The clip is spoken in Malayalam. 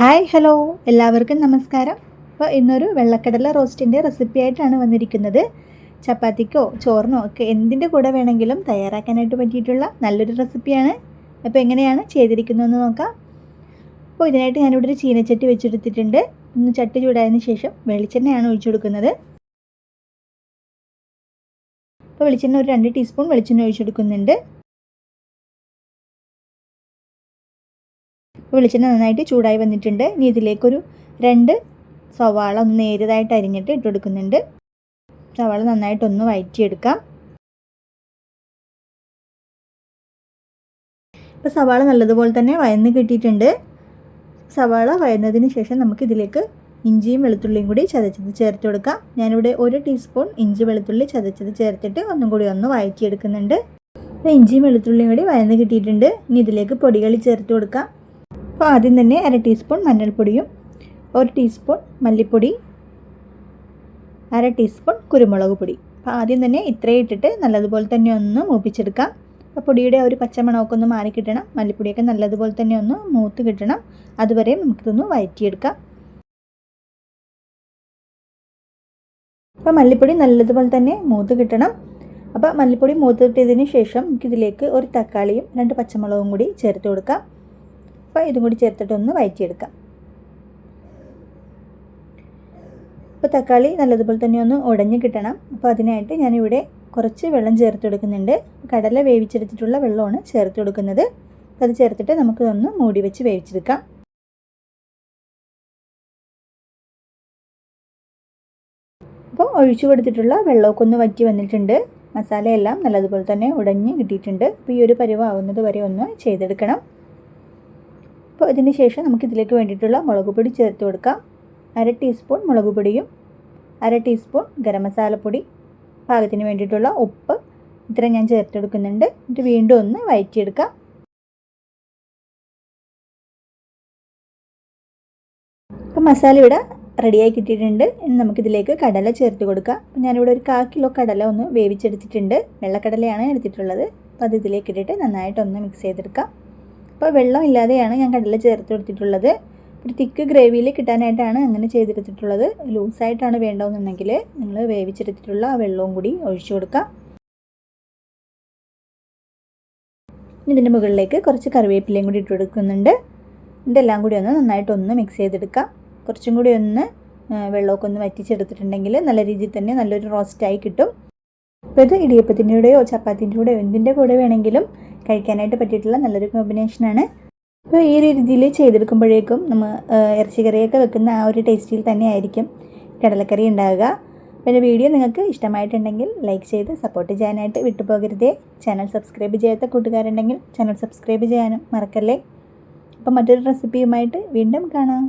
ഹായ് ഹലോ എല്ലാവർക്കും നമസ്കാരം. അപ്പോൾ ഇന്നൊരു വെള്ളക്കടല റോസ്റ്റിന്റെ റെസിപ്പി ആയിട്ടാണ് വന്നിരിക്കുന്നത്. ചപ്പാത്തിക്കോ ചോറിനോ ഒക്കെ എന്തിന്റെ കൂടെ വേണമെങ്കിലും തയ്യാറാക്കാനായിട്ട് പറ്റിയിട്ടുള്ള നല്ലൊരു റെസിപ്പിയാണ് അപ്പോൾ എങ്ങനെയാണ് ചെയ്തിരിക്കുന്നതെന്ന് നോക്കാം. അപ്പോൾ ഇതിനായിട്ട് ഞാനിവിടെ ഒരു ചീനച്ചട്ടി വെച്ചെടുത്തിട്ടുണ്ട്. ഒന്ന് ചട്ടി ചൂടായതിന് ശേഷം വെളിച്ചെണ്ണയാണ് ഒഴിച്ചു കൊടുക്കുന്നത്. അപ്പോൾ വെളിച്ചെണ്ണ ഒരു രണ്ട് ടീസ്പൂൺ വെളിച്ചെണ്ണ ഒഴിച്ചു കൊടുക്കുന്നുണ്ട്. വെളിച്ചെണ്ണ നന്നായിട്ട് ചൂടായി വന്നിട്ടുണ്ട്. ഇനി ഇതിലേക്കൊരു രണ്ട് സവാള ഒന്ന് നേരിയതായിട്ട് അരിഞ്ഞിട്ട് ഇട്ട് കൊടുക്കുന്നുണ്ട് സവാള നന്നായിട്ടൊന്ന് വഴറ്റിയെടുക്കാം ഇപ്പോൾ സവാള നല്ലതുപോലെ തന്നെ വയന്ന് കിട്ടിയിട്ടുണ്ട്. സവാള വയന്നതിന് ശേഷം നമുക്ക് ഇതിലേക്ക് ഇഞ്ചിയും വെളുത്തുള്ളിയും കൂടി ചതച്ചത് ചേർത്ത് കൊടുക്കാം. ഞാനിവിടെ ഒരു ടീസ്പൂൺ ഇഞ്ചി വെളുത്തുള്ളി ചതച്ചത് ചേർത്തിട്ട് ഒന്നും കൂടി ഒന്ന് വഴറ്റിയെടുക്കുന്നുണ്ട് ഇഞ്ചിയും വെളുത്തുള്ളിയും കൂടി വയന്ന് കിട്ടിയിട്ടുണ്ട്. ഇനി ഇതിലേക്ക് പൊടികൾ ചേർത്ത് കൊടുക്കാം. അപ്പോൾ ആദ്യം തന്നെ അര ടീസ്പൂൺ മഞ്ഞൾപ്പൊടിയും ഒരു ടീസ്പൂൺ മല്ലിപ്പൊടി അര ടീസ്പൂൺ കുരുമുളക് പൊടി. അപ്പോൾ ആദ്യം തന്നെ ഇത്രയും ഇട്ടിട്ട് നല്ലതുപോലെ തന്നെ ഒന്ന് മൂപ്പിച്ചെടുക്കാം. അപ്പോൾ പൊടിയുടെ ഒരു പച്ചമണമൊക്കെ ഒന്ന് മാറി കിട്ടണം. മല്ലിപ്പൊടിയൊക്കെ നല്ലതുപോലെ തന്നെ ഒന്ന് മൂത്ത് കിട്ടണം. അതുവരെ നമുക്കിതൊന്ന് വഴറ്റിയെടുക്കാം അപ്പോൾ മല്ലിപ്പൊടി നല്ലതുപോലെ തന്നെ മൂത്ത് കിട്ടണം. അപ്പോൾ മല്ലിപ്പൊടി മൂത്തിട്ടതിന് ശേഷം നമുക്കിതിലേക്ക് ഒരു തക്കാളിയും രണ്ട് പച്ചമുളകും കൂടി ചേർത്ത് കൊടുക്കാം. അപ്പോൾ ഇതും കൂടി ചേർത്തിട്ടൊന്ന് വയറ്റിയെടുക്കാം. ഇപ്പോൾ തക്കാളി നല്ലതുപോലെ തന്നെ ഒന്ന് ഉടഞ്ഞ് കിട്ടണം. അപ്പോൾ അതിനായിട്ട് ഞാനിവിടെ കുറച്ച് വെള്ളം ചേർത്ത് കൊടുക്കുന്നുണ്ട്. കടല വേവിച്ചെടുത്തിട്ടുള്ള വെള്ളമാണ് ചേർത്ത് കൊടുക്കുന്നത്. അത് ചേർത്തിട്ട് നമുക്കിതൊന്ന് മൂടി വെച്ച് വേവിച്ചെടുക്കാം. അപ്പോൾ ഒഴിച്ചു കൊടുത്തിട്ടുള്ള വെള്ളമൊക്കെ ഒന്ന് വറ്റി വന്നിട്ടുണ്ട്. മസാലയെല്ലാം നല്ലതുപോലെ തന്നെ ഉടഞ്ഞ് കിട്ടിയിട്ടുണ്ട്. അപ്പോൾ ഈ ഒരു പരിവാവുന്നത് വരെ ഒന്ന് ചെയ്തെടുക്കണം. അപ്പോൾ ഇതിന് ശേഷം നമുക്ക് ഇതിലേക്ക് വേണ്ടിയിട്ടുള്ള മുളക് പൊടി ചേർത്ത് കൊടുക്കാം. അര ടീസ്പൂൺ മുളക് പൊടിയും അര ടീസ്പൂൺ ഗരം മസാലപ്പൊടി പാകത്തിന് വേണ്ടിയിട്ടുള്ള ഉപ്പ് ഇത്ര ഞാൻ ചേർത്തെടുക്കുന്നുണ്ട് എന്നിട്ട് വീണ്ടും ഒന്ന് വയറ്റിയെടുക്കാം. അപ്പോൾ മസാല ഇവിടെ റെഡിയായി കിട്ടിയിട്ടുണ്ട്. ഇനി നമുക്കിതിലേക്ക് കടല ചേർത്ത് കൊടുക്കാം. അപ്പോൾ ഞാനിവിടെ ഒരു കാ കിലോ കടല ഒന്ന് വേവിച്ചെടുത്തിട്ടുണ്ട്. വെള്ളക്കടലയാണ് എടുത്തിട്ടുള്ളത്. അപ്പോൾ അത് ഇതിലേക്ക് ഇട്ടിട്ട് നന്നായിട്ടൊന്ന് മിക്സ് ചെയ്തെടുക്കാം. അപ്പോൾ വെള്ളം ഇല്ലാതെയാണ് ഞാൻ കടല ചേർത്ത് കൊടുത്തിട്ടുള്ളത്. ഒരു തിക്ക് ഗ്രേവിയിൽ കിട്ടാനായിട്ടാണ് അങ്ങനെ ചെയ്തെടുത്തിട്ടുള്ളത്. ലൂസായിട്ടാണ് വേണ്ടതെന്നുണ്ടെങ്കിൽ നിങ്ങൾ വേവിച്ചെടുത്തിട്ടുള്ള ആ വെള്ളവും കൂടി ഒഴിച്ചു കൊടുക്കാം. ഇതിന്റെ മുകളിലേക്ക് കുറച്ച് കറിവേപ്പിലയും കൂടി ഇട്ട് കൊടുക്കുന്നുണ്ട്. ഇതെല്ലാം കൂടി ഒന്ന് നന്നായിട്ടൊന്ന് മിക്സ് ചെയ്തെടുക്കാം. കുറച്ചും കൂടി ഒന്ന് വെള്ളമൊക്കെ ഒന്ന് വറ്റിച്ചെടുത്തിട്ടുണ്ടെങ്കിൽ നല്ല രീതിയിൽ തന്നെ നല്ലൊരു റോസ്റ്റായി കിട്ടും. അപ്പോൾ ഇത് ഇടിയപ്പത്തിന്റെ കൂടെയോ ചപ്പാത്തിന്റെ കൂടെയോ എന്തിന്റെ കൂടെ വേണമെങ്കിലും കഴിക്കാനായിട്ട് പറ്റിയിട്ടുള്ള നല്ലൊരു കോമ്പിനേഷനാണ് അപ്പോൾ ഈ ഒരു രീതിയിൽ ചെയ്തെടുക്കുമ്പോഴേക്കും നമ്മൾ ഇറച്ചിക്കറിയൊക്കെ വെക്കുന്ന ആ ഒരു ടേസ്റ്റിൽ തന്നെ ആയിരിക്കും കടലക്കറി ഉണ്ടാവുക. പിന്നെ വീഡിയോ നിങ്ങൾക്ക് ഇഷ്ടമായിട്ടുണ്ടെങ്കിൽ ലൈക്ക് ചെയ്ത് സപ്പോർട്ട് ചെയ്യാനായിട്ട് വിട്ടുപോകരുതേ. ചാനൽ സബ്സ്ക്രൈബ് ചെയ്യാത്ത കൂട്ടുകാരുണ്ടെങ്കിൽ ചാനൽ സബ്സ്ക്രൈബ് ചെയ്യാനും മറക്കല്ലേ? അപ്പം മറ്റൊരു റെസിപ്പിയുമായിട്ട് വീണ്ടും കാണാം.